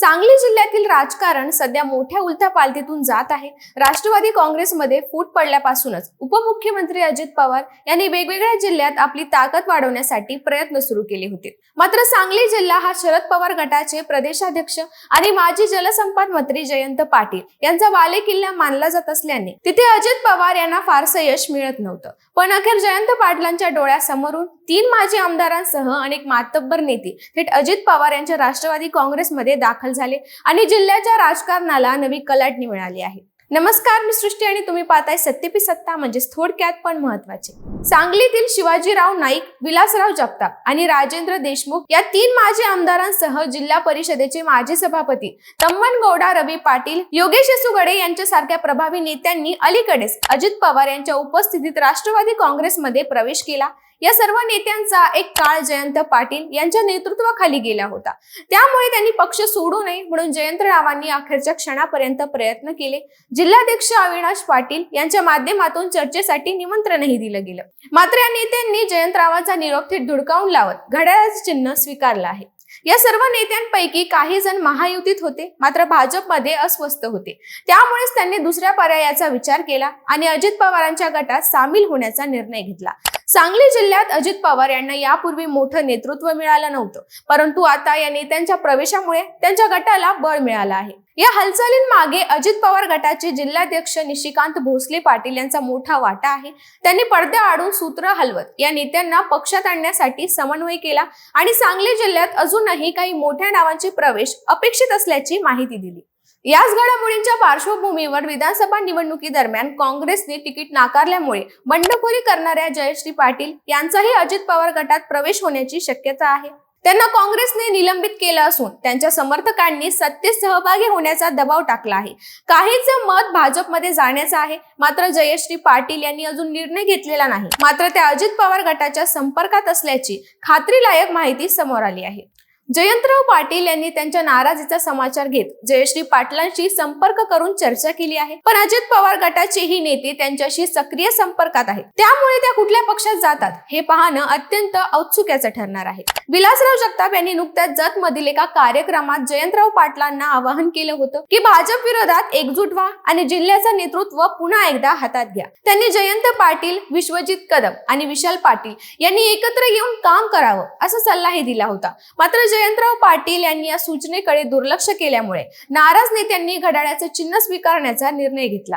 सांगली जिल्ह्यातील राजकारण सध्या मोठ्या उलथापालथीतून जात आहे. राष्ट्रवादी काँग्रेसमध्ये फूट पडल्यापासूनच उपमुख्यमंत्री अजित पवार यांनी वेगवेगळ्या जिल्ह्यात आपली ताकद वाढवण्यासाठी प्रयत्न सुरू केले होते. मात्र सांगली जिल्हा हा शरद पवार गटाचे प्रदेशाध्यक्ष आणि माजी जलसंपद मंत्री जयंत पाटील यांचा बालेकिल्ला मानला जात असल्याने तिथे अजित पवार यांना फारसं यश मिळत नव्हतं. पण अखेर जयंत पाटलांच्या डोळ्यासमोरून तीन माजी आमदारांसह अनेक मातब्बर नेते थेट अजित पवार यांच्या राष्ट्रवादी काँग्रेसमध्ये दाखल झाले आणि जिल्ह्याच्या राजकारणाला नवी कलाटणी मिळाली आहे. नमस्कार मी सृष्टी आणि तुम्ही पाहताय सत्यपी सत्ता म्हणजेच थोडक्यात पण महत्त्वाचे सांगलीतील शिवाजीराव नाईक विलासराव जगताप आणि राजेंद्र देशमुख या तीन माजी आमदारांसह जिल्हा परिषदेचे माजी सभापती तम्मन गौडा रवी पाटील योगेश सुगडे यांच्यासारख्या प्रभावी नेत्यांनी अलीकडेच अजित पवार यांच्या उपस्थितीत राष्ट्रवादी काँग्रेसमध्ये प्रवेश केला. या सर्व नेत्यांचा एक काळ जयंत पाटील यांच्या नेतृत्वाखाली गेला होता. त्यामुळे त्यांनी पक्ष सोडू नये म्हणून जयंतरावांनी अखेरच्या क्षणापर्यंत प्रयत्न केले. जिल्हाध्यक्ष अविनाश पाटील यांच्या माध्यमातून चर्चेसाठी निमंत्रणही दिलं गेलं. मात्र या नेत्यांनी जयंतरावांचा निरोप थेट धुडकावून लावत घड्याळाचे चिन्ह स्वीकारलं आहे. या सर्व नेत्यांपैकी काही जण महायुतीत होते. मात्र भाजपमध्ये अस्वस्थ होते. त्यामुळेच त्यांनी दुसऱ्या पर्यायाचा विचार केला आणि अजित पवारांच्या गटात सामील होण्याचा निर्णय घेतला. सांगली जिल्ह्यात अजित पवार यांना यापूर्वी मोठं नेतृत्व मिळालं नव्हतं. परंतु आता या नेत्यांच्या प्रवेशामुळे त्यांच्या गटाला बळ मिळालं आहे. या हालचालीं मागे अजित पवार गटाचे जिल्हाध्यक्ष निशिकांत भोसले पाटील यांचा मोठा वाटा आहे. त्यांनी पडद्या आडून सूत्र हलवत या नेत्यांना पक्षात आणण्यासाठी समन्वय केला आणि सांगली जिल्ह्यात अजूनही काही मोठ्या नावांचे प्रवेश अपेक्षित असल्याची माहिती दिली. याच घडामोडींच्या पार्श्वभूमीवर विधानसभा निवडणुकीदरम्यान काँग्रेसने तिकीट नाकारल्यामुळे बंडखोरी करणाऱ्या जयश्री पाटील यांचाही अजित पवार गटात प्रवेश होण्याची शक्यता आहे. त्यांना काँग्रेसने निलंबित केलं असून त्यांच्या समर्थकांनी सत्तेत सहभागी होण्याचा दबाव टाकला आहे. काहीच मत भाजपमध्ये जाण्याचं आहे. मात्र जयश्री पाटील यांनी अजून निर्णय घेतलेला नाही. मात्र त्या अजित पवार गटाच्या संपर्कात असल्याची खात्रीलायक माहिती समोर आली आहे. जयंतराव पाटील यांनी त्यांच्या नाराजीचा समाचार घेत जयश्री पाटलांशी संपर्क करून चर्चा केली आहे. पण अजित पवार गटाचे ही नेते त्यांच्याशी सक्रिय संपर्कात आहेत. त्यामुळे त्या कुठल्या पक्षात जातात हे पाहणं अत्यंत औत्सुक्याचं ठरणार आहे. विलासराव जगताप यांनी नुकत्याच जत मधील एका कार्यक्रमात जयंतराव पाटलांना आवाहन केलं होतं की भाजप विरोधात एकजूट व्हा आणि जिल्ह्याचं नेतृत्व पुन्हा एकदा हातात घ्या. त्यांनी जयंत पाटील विश्वजित कदम आणि विशाल पाटील यांनी एकत्र येऊन काम करावं असा सल्लाही दिला होता. मात्र जयंतराव पाटील यांनी या सूचनेकडे दुर्लक्ष केल्यामुळे नाराज नेत्यांनी घड्याळ्याचं चिन्ह स्वीकारण्याचा निर्णय घेतला.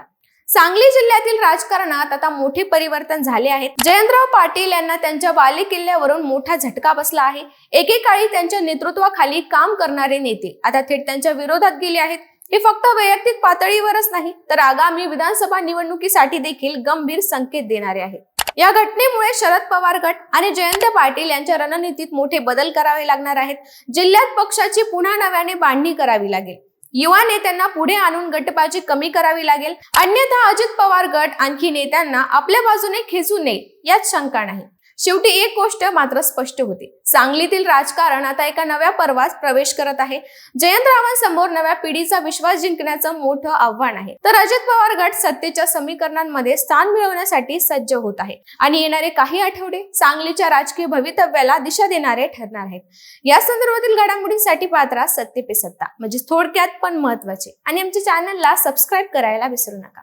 सांगली जिल्ह्यातील राजकारणात आता मोठे परिवर्तन झाले आहेत जयंतराव पाटील यांना त्यांच्या बालेकिल्ल्यावरून मोठा झटका बसला आहे. एकेकाळी त्यांच्या नेतृत्वाखाली काम करणारे नेते आता थेट त्यांच्या विरोधात गेले आहेत. हे फक्त वैयक्तिक पातळीवरच नाही तर आगामी विधानसभा निवडणुकीसाठी देखील गंभीर संकेत देणारे आहेत. या घटनेमुळे शरद पवार गट आणि जयंत पाटील यांच्या रणनीतीत मोठे बदल करावे लागणार आहेत. जिल्ह्यात पक्षाची पुन्हा नव्याने बांधणी करावी लागेल. युवा नेत्यांना पुढे आणून गटबाजी कमी करावी लागेल. अन्यथा अजित पवार गट आणखी नेत्यांना आपल्या बाजूने खेचू नये यात शंका नाही. शेवटी एक गोष्ट मात्र स्पष्ट होते. सांगलीतील राजकारण आता एका नव्या पर्वात प्रवेश करत आहे. जयंतरावांसमोर नव्या पिढीचा विश्वास जिंकण्याचं मोठं आव्हान आहे. तर अजित पवार गट सत्तेच्या समीकरणांमध्ये स्थान मिळवण्यासाठी सज्ज होत आहे. आणि येणारे काही आठवडे सांगलीच्या राजकीय भवितव्याला दिशा देणारे ठरणार आहेत. या संदर्भातील घडामोडींसाठी पात्रा सत्य पे सत्ता. म्हणजे थोडक्यात पण महत्त्वाचे आणि आमच्या चॅनलला सबस्क्राईब करायला विसरू नका.